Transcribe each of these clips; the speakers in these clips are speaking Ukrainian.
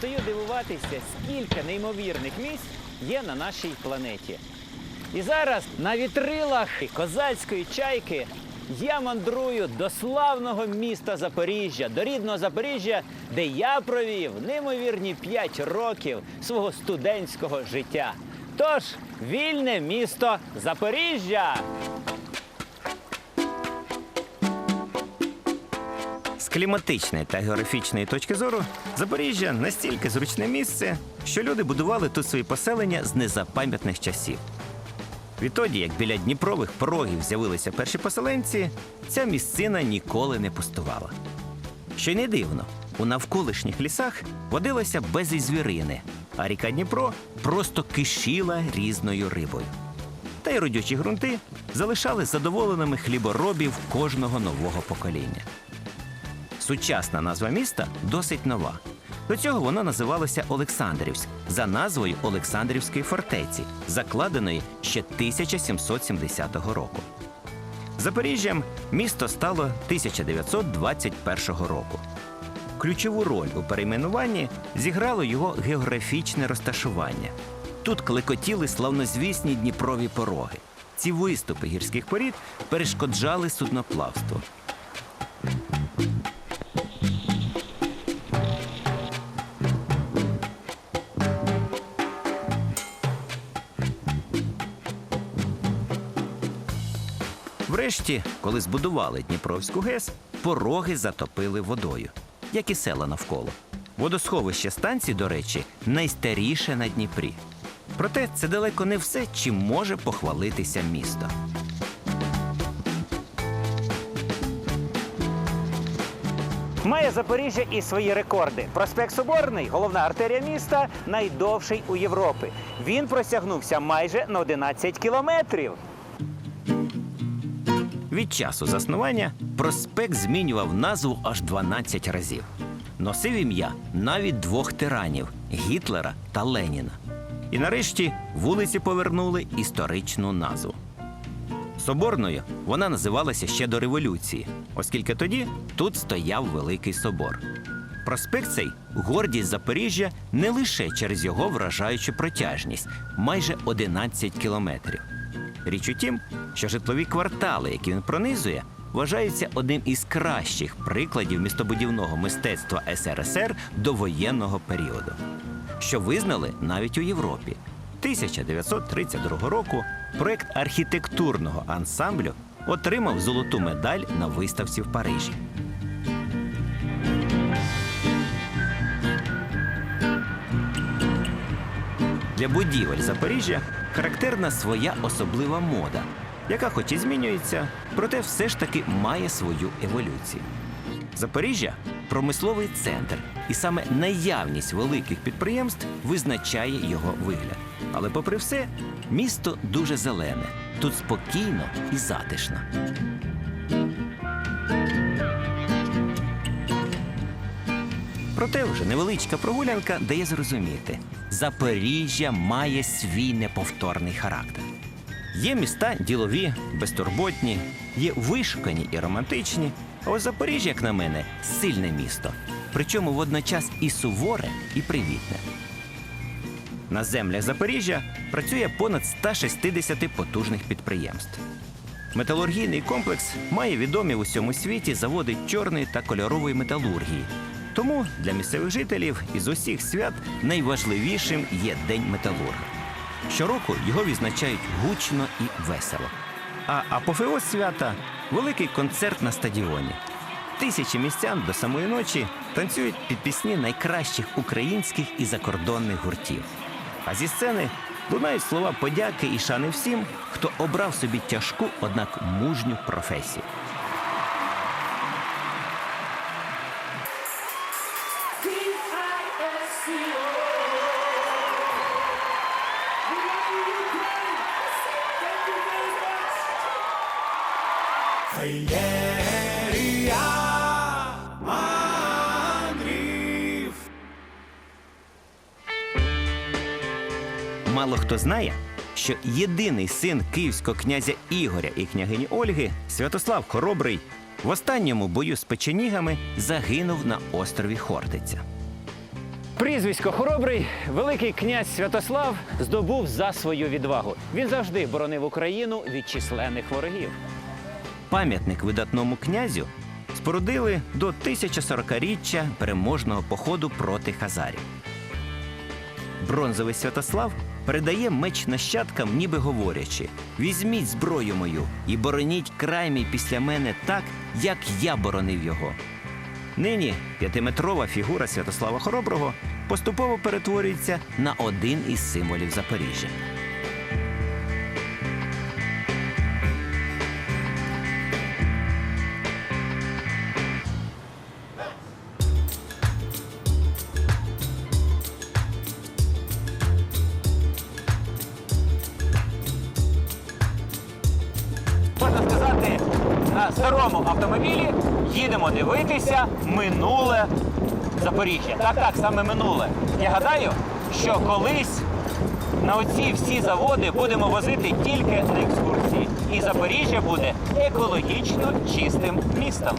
перестаю дивуватися, скільки неймовірних місць є на нашій планеті. І зараз на вітрилах козацької чайки я мандрую до славного міста Запоріжжя, до рідного Запоріжжя, де я провів неймовірні 5 років свого студентського життя. Тож, вільне місто Запоріжжя! З кліматичної та географічної точки зору Запоріжжя настільки зручне місце, що люди будували тут свої поселення з незапам'ятних часів. Відтоді, як біля Дніпрових порогів з'явилися перші поселенці, ця місцина ніколи не пустувала. Що й не дивно, у навколишніх лісах водилося безліч звірини, а ріка Дніпро просто кишіла різною рибою. Та й родючі ґрунти залишали задоволеними хліборобів кожного нового покоління. Сучасна назва міста досить нова. До цього воно називалося Олександрівськ за назвою Олександрівської фортеці, закладеної ще 1770 року. Запоріжжям місто стало 1921 року. Ключову роль у перейменуванні зіграло його географічне розташування. Тут клекотіли славнозвісні Дніпрові пороги. Ці виступи гірських порід перешкоджали судноплавству. Врешті, коли збудували Дніпровську ГЕС, пороги затопили водою, як і села навколо. Водосховище станції, до речі, найстаріше на Дніпрі. Проте це далеко не все, чим може похвалитися місто. Має Запоріжжя і свої рекорди. Проспект Соборний, головна артерія міста, найдовший у Європи. Він просягнувся майже на 11 кілометрів. Від часу заснування проспект змінював назву аж 12 разів. Носив ім'я навіть двох тиранів Гітлера та Леніна. І нарешті вулиці повернули історичну назву. Соборною вона називалася ще до революції, оскільки тоді тут стояв Великий Собор. Проспект цей гордість Запоріжжя не лише через його вражаючу протяжність майже 11 кілометрів. Річ у тім, що житлові квартали, які він пронизує, вважаються одним із кращих прикладів містобудівного мистецтва СРСР до воєнного періоду, що визнали навіть у Європі. 1932 року проект архітектурного ансамблю отримав золоту медаль на виставці в Парижі. Для будівель Запоріжжя характерна своя особлива мода, яка хоч і змінюється, проте все ж таки має свою еволюцію. Запоріжжя промисловий центр, і саме наявність великих підприємств визначає його вигляд. Але, попри все, місто дуже зелене, тут спокійно і затишно. Проте вже невеличка прогулянка дає зрозуміти, Запоріжжя має свій неповторний характер. Є міста ділові, безтурботні, є вишукані і романтичні. А ось Запоріжжя, як на мене, сильне місто, причому водночас і суворе, і привітне. На землях Запоріжжя працює понад 160 потужних підприємств. Металургійний комплекс має відомі в усьому світі заводи чорної та кольорової металургії. Тому для місцевих жителів із усіх свят найважливішим є День металурга. Щороку його відзначають гучно і весело. А апофеоз свята великий концерт на стадіоні. Тисячі містян до самої ночі танцюють під пісні найкращих українських і закордонних гуртів. А зі сцени лунають слова подяки і шани всім, хто обрав собі тяжку, однак мужню професію. Хто знає, що єдиний син київського князя Ігоря і княгині Ольги, Святослав Хоробрий, в останньому бою з печенігами загинув на острові Хортиця. Прізвисько Хоробрий, великий князь Святослав здобув за свою відвагу. Він завжди боронив Україну від численних ворогів. Пам'ятник видатному князю спорудили до 1040-річчя переможного походу проти хазарів. Бронзовий Святослав передає меч нащадкам, ніби говорячи: візьміть зброю мою і бороніть край мій після мене так, як я боронив його. Нині п'ятиметрова фігура Святослава Хороброго поступово перетворюється на один із символів Запоріжжя. На старому автомобілі їдемо дивитися минуле Запоріжжя. Так, так, саме минуле. Я гадаю, що колись на оці всі заводи будемо возити тільки на екскурсії. І Запоріжжя буде екологічно чистим містом.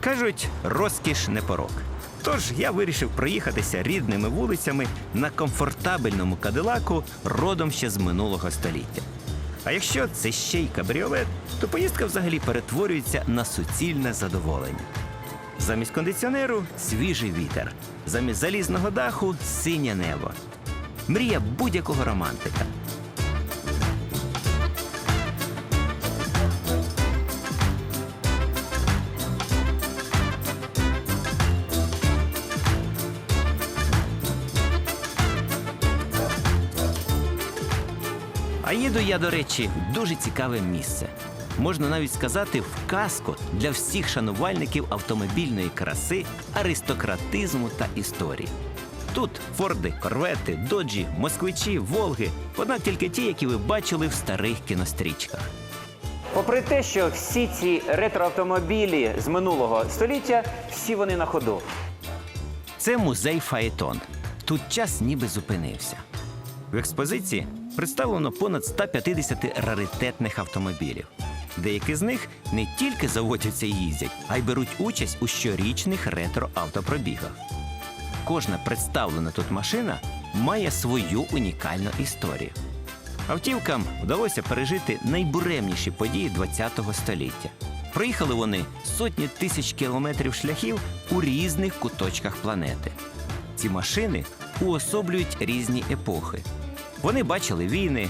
Кажуть, розкіш не порок. Тож я вирішив проїхатися рідними вулицями на комфортабельному кадилаку родом ще з минулого століття. А якщо це ще й кабріолет, то поїздка взагалі перетворюється на суцільне задоволення. Замість кондиціонеру свіжий вітер, замість залізного даху синє небо. Мрія будь-якого романтика. Їду я, до речі, в дуже цікаве місце. Можна навіть сказати, в казку для всіх шанувальників автомобільної краси, аристократизму та історії. Тут форди, корвети, доджі, москвичі, волги, однак тільки ті, які ви бачили в старих кінострічках. Попри те, що всі ці ретроавтомобілі з минулого століття, всі вони на ходу. Це музей Фаетон. Тут час ніби зупинився. В експозиції представлено понад 150 раритетних автомобілів. Деякі з них не тільки заводяться і їздять, а й беруть участь у щорічних ретро-автопробігах. Кожна представлена тут машина має свою унікальну історію. Автівкам вдалося пережити найбуремніші події ХХ століття. Проїхали вони сотні тисяч кілометрів шляхів у різних куточках планети. Ці машини уособлюють різні епохи. Вони бачили війни,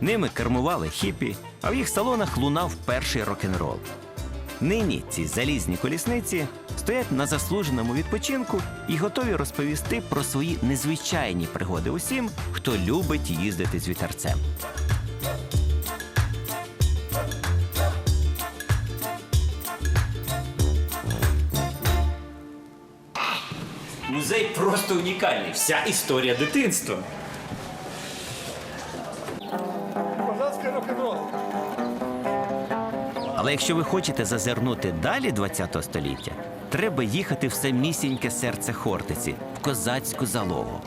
ними кермували хіпі, а в їх салонах лунав перший рок-н-рол. Нині ці залізні колісниці стоять на заслуженому відпочинку і готові розповісти про свої незвичайні пригоди усім, хто любить їздити з вітерцем. Музей просто унікальний. Вся історія дитинства. Якщо ви хочете зазирнути далі ХХ століття, треба їхати в самісіньке серце Хортиці, в козацьку залогу.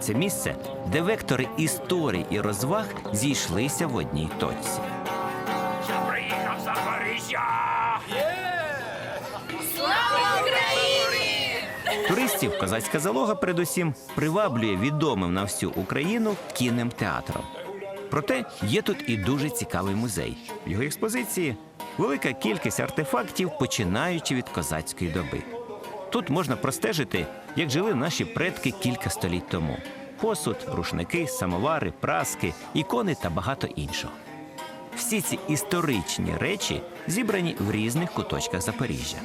Це місце, де вектори історій і розваг зійшлися в одній точці. Туристів козацька залога передусім приваблює відомим на всю Україну кінним театром. Проте є тут і дуже цікавий музей. В його експозиції велика кількість артефактів, починаючи від козацької доби. Тут можна простежити, як жили наші предки кілька століть тому: посуд, рушники, самовари, праски, ікони та багато іншого. Всі ці історичні речі зібрані в різних куточках Запоріжжя.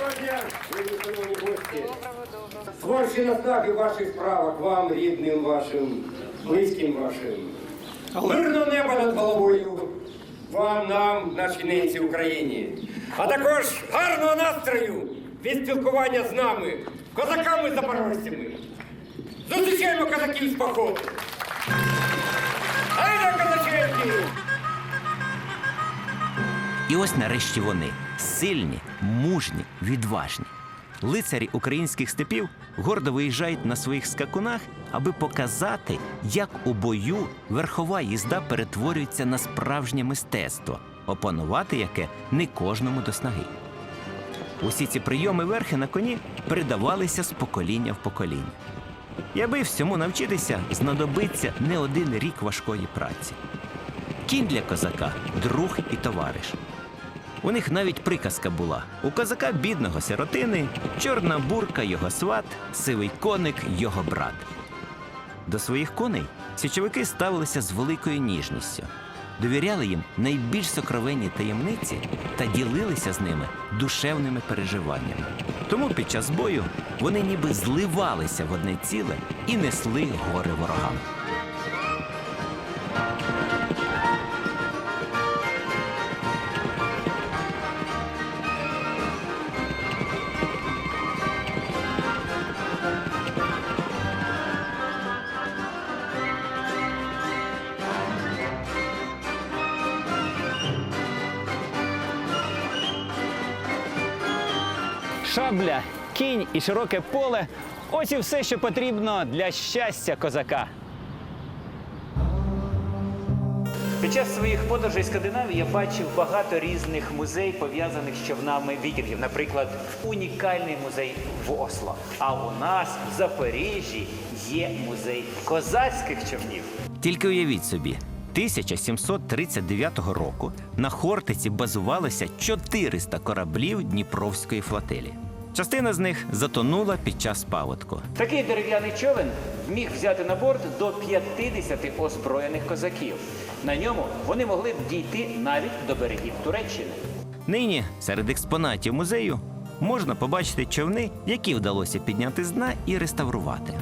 Доброго гості. Творчі наснаги ваших справах, вам, рідним вашим, близьким вашим. Мирного неба над головою, вам, нам, нашій ненці Україні. А також гарного настрою від спілкування з нами, козаками-запорожцями. Зустрічаємо козаків з походу. Айда, козаченьки! І ось нарешті вони сильні, мужні, відважні. Лицарі українських степів гордо виїжджають на своїх скакунах, аби показати, як у бою верхова їзда перетворюється на справжнє мистецтво, опанувати яке не кожному до снаги. Усі ці прийоми верхи на коні передавалися з покоління в покоління. І аби всьому навчитися, знадобиться не один рік важкої праці. Кінь для козака друг і товариш. У них навіть приказка була: у козака бідного сиротини, чорна бурка його сват, сивий коник його брат. До своїх коней січовики ставилися з великою ніжністю, довіряли їм найбільш сокровенні таємниці та ділилися з ними душевними переживаннями. Тому під час бою вони ніби зливалися в одне ціле і несли гори ворогам. Шабля, кінь і широке поле ось і все, що потрібно для щастя козака. Під час своїх подорожей Скандинавії я бачив багато різних музеїв, пов'язаних з човнами вікінгів. Наприклад, унікальний музей в Осло. А у нас в Запоріжжі є музей козацьких човнів. Тільки уявіть собі, 1739 року на Хортиці базувалося 400 кораблів Дніпровської флотилії. Частина з них затонула під час паводку. Такий дерев'яний човен міг взяти на борт до 50 озброєних козаків. На ньому вони могли б дійти навіть до берегів Туреччини. Нині серед експонатів музею можна побачити човни, які вдалося підняти з дна і реставрувати.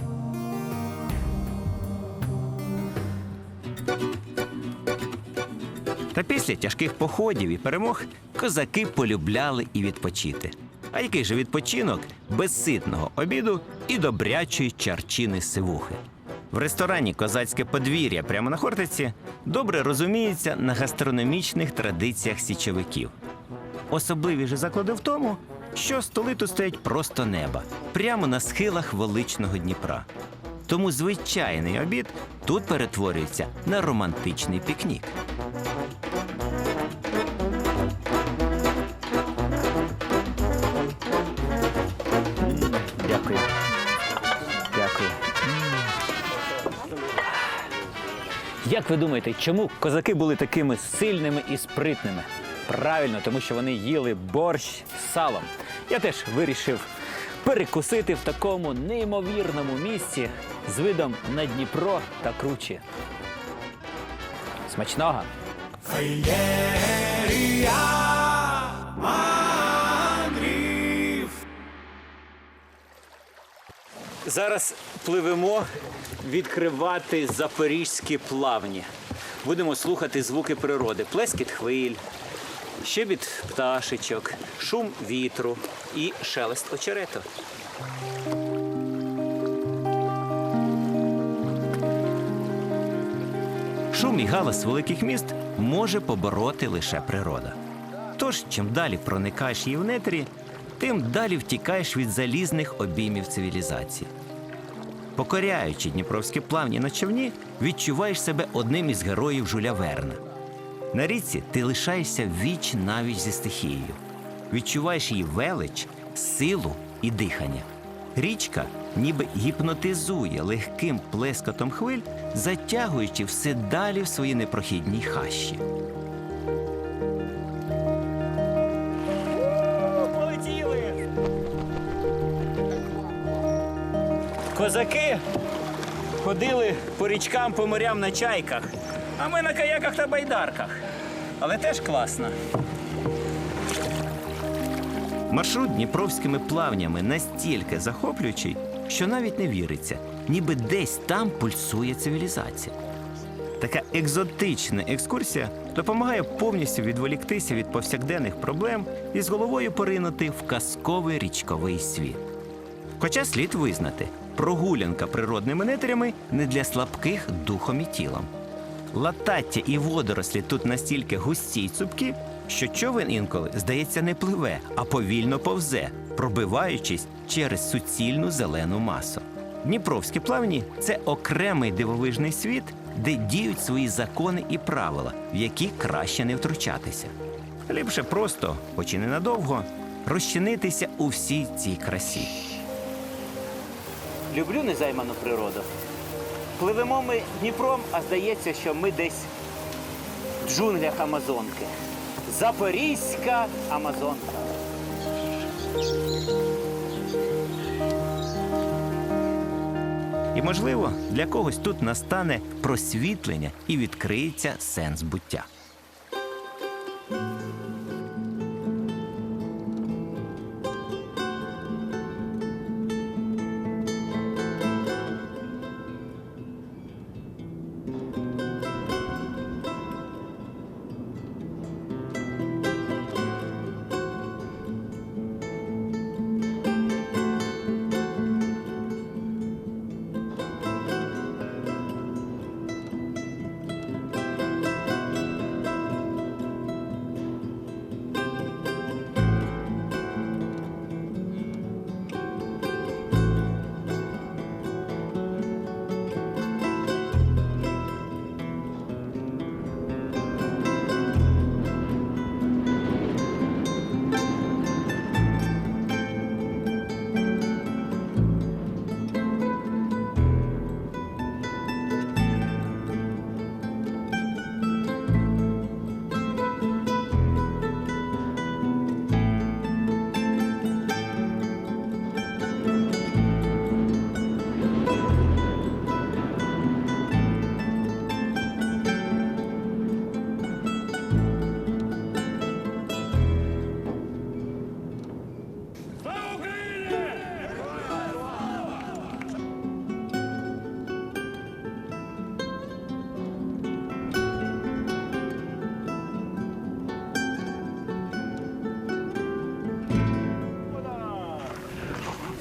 Та після тяжких походів і перемог козаки полюбляли і відпочити. А який же відпочинок без ситного обіду і добрячої чарчини сивухи? В ресторані Козацьке подвір'я прямо на Хортиці добре розуміється на гастрономічних традиціях січовиків. Особливі ж заклади в тому, що столи тут стоять просто неба, прямо на схилах величного Дніпра. Тому звичайний обід тут перетворюється на романтичний пікнік. Як ви думаєте, чому козаки були такими сильними і спритними? Правильно, тому що вони їли борщ з салом. Я теж вирішив перекусити в такому неймовірному місці з видом на Дніпро та кручі. Смачного! Зараз пливемо відкривати запорізькі плавні. Будемо слухати звуки природи, плескіт хвиль, щебіт пташечок, шум вітру і шелест очерету. Шум і галас великих міст може побороти лише природа. Тож, чим далі проникаєш її в нетрі, тим далі втікаєш від залізних обіймів цивілізації. Покоряючи дніпровські плавні на човні, відчуваєш себе одним із героїв Жуля Верна. На річці ти лишаєшся віч навіч зі стихією. Відчуваєш її велич, силу і дихання. Річка ніби гіпнотизує легким плескотом хвиль, затягуючи все далі в свої непрохідній хащі. Козаки ходили по річкам, по морям на чайках, а ми на каяках та байдарках. Але теж класно. Маршрут дніпровськими плавнями настільки захоплюючий, що навіть не віриться, ніби десь там пульсує цивілізація. Така екзотична екскурсія допомагає повністю відволіктися від повсякденних проблем і з головою поринути в казковий річковий світ. Хоча слід визнати, прогулянка природними нетрями не для слабких духом і тілом. Латаття і водорослі тут настільки густі й цупкі, що човен інколи, здається, не пливе, а повільно повзе, пробиваючись через суцільну зелену масу. Дніпровські плавні це окремий дивовижний світ, де діють свої закони і правила, в які краще не втручатися. Ліпше просто, хоч і ненадовго, розчинитися у всій цій красі. Люблю незайману природу. Пливемо ми Дніпром, а здається, що ми десь в джунглях Амазонки. Запорізька Амазонка. І, можливо, для когось тут настане просвітлення і відкриється сенс буття.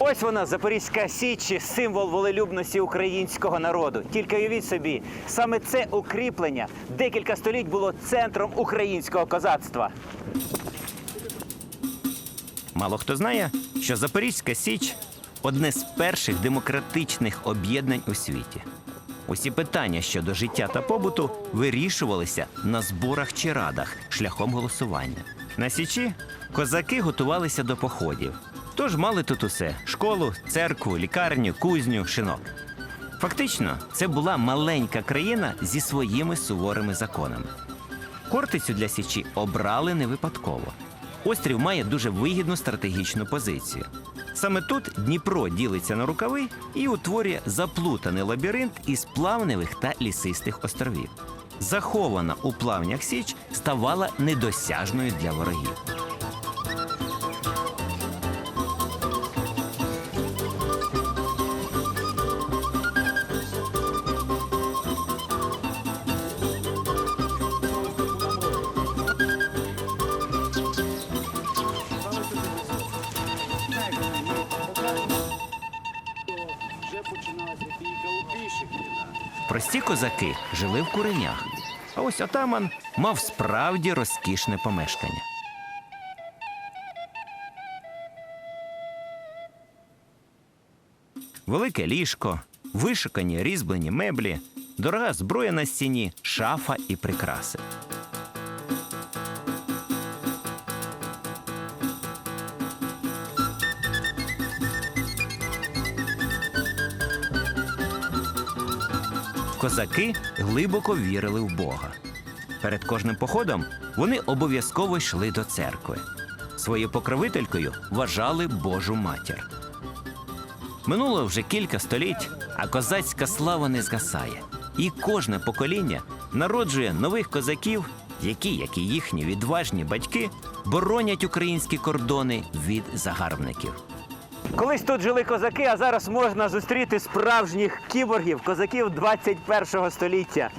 Ось вона, Запорізька Січ, символ волелюбності українського народу. Тільки уявіть собі, саме це укріплення декілька століть було центром українського козацтва. Мало хто знає, що Запорізька Січ одне з перших демократичних об'єднань у світі. Усі питання щодо життя та побуту вирішувалися на зборах чи радах шляхом голосування. На Січі козаки готувалися до походів. Тож мали тут усе: школу, церкву, лікарню, кузню, шинок. Фактично, це була маленька країна зі своїми суворими законами. Хортицю для Січі обрали не випадково. Острів має дуже вигідну стратегічну позицію. Саме тут Дніпро ділиться на рукави і утворює заплутаний лабіринт із плавневих та лісистих островів. Захована у плавнях Січ ставала недосяжною для ворогів. Прості козаки жили в куренях, а ось отаман мав справді розкішне помешкання. Велике ліжко, вишикані різьблені меблі, дорога зброя на стіні, шафа і прикраси. Козаки глибоко вірили в Бога. Перед кожним походом вони обов'язково йшли до церкви. Своєю покровителькою вважали Божу матір. Минуло вже кілька століть, а козацька слава не згасає. І кожне покоління народжує нових козаків, які, як і їхні відважні батьки, боронять українські кордони від загарбників. Колись тут жили козаки, а зараз можна зустріти справжніх кіборгів, козаків 21 століття.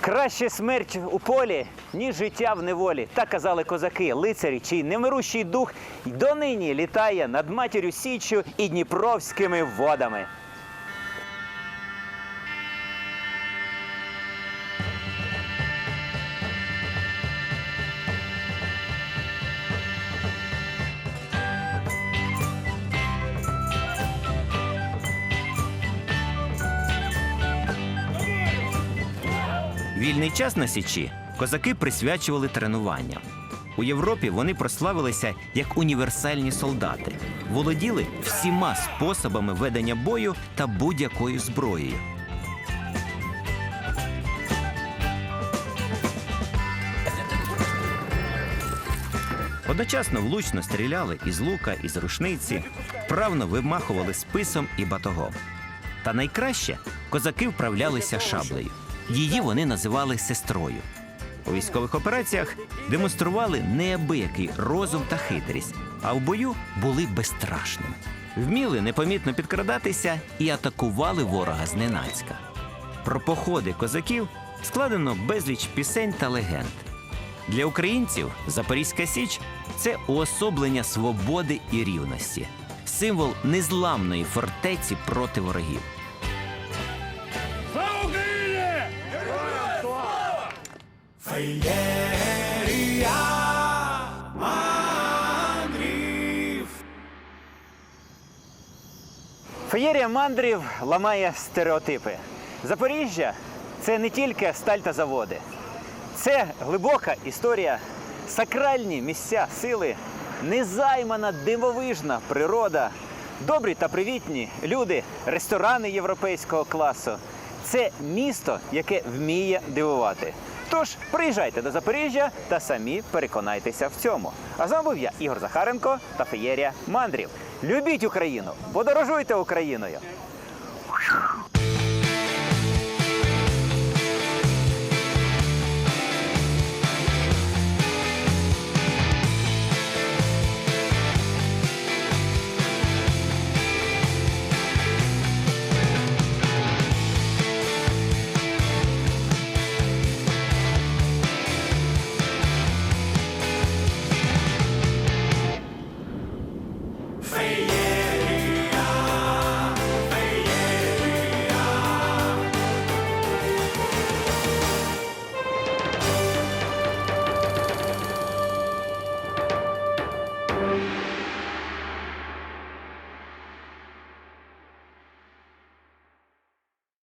Краще смерть у полі, ніж життя в неволі. Так казали козаки, лицарі, чий немирущий дух донині літає над матір'ю Січчю і дніпровськими водами. Час на січі козаки присвячували тренуванням. У Європі вони прославилися як універсальні солдати, володіли всіма способами ведення бою та будь-якою зброєю. Одночасно влучно стріляли із лука, із рушниці, вправно вимахували списом і батогом. Та найкраще козаки вправлялися шаблею. Її вони називали сестрою. У військових операціях демонстрували неабиякий розум та хитрість, а в бою були безстрашними. Вміли непомітно підкрадатися і атакували ворога зненацька. Про походи козаків складено безліч пісень та легенд. Для українців Запорізька Січ це уособлення свободи і рівності, символ незламної фортеці проти ворогів. Феєрія мандрів ламає стереотипи. Запоріжжя це не тільки сталь та заводи, це глибока історія, сакральні місця сили, незаймана дивовижна природа, добрі та привітні люди, ресторани європейського класу. Це місто, яке вміє дивувати. Тож приїжджайте до Запоріжжя та самі переконайтеся в цьому. А з вами був я, Ігор Захаренко та Феєрія Мандрів. Любіть Україну, подорожуйте Україною.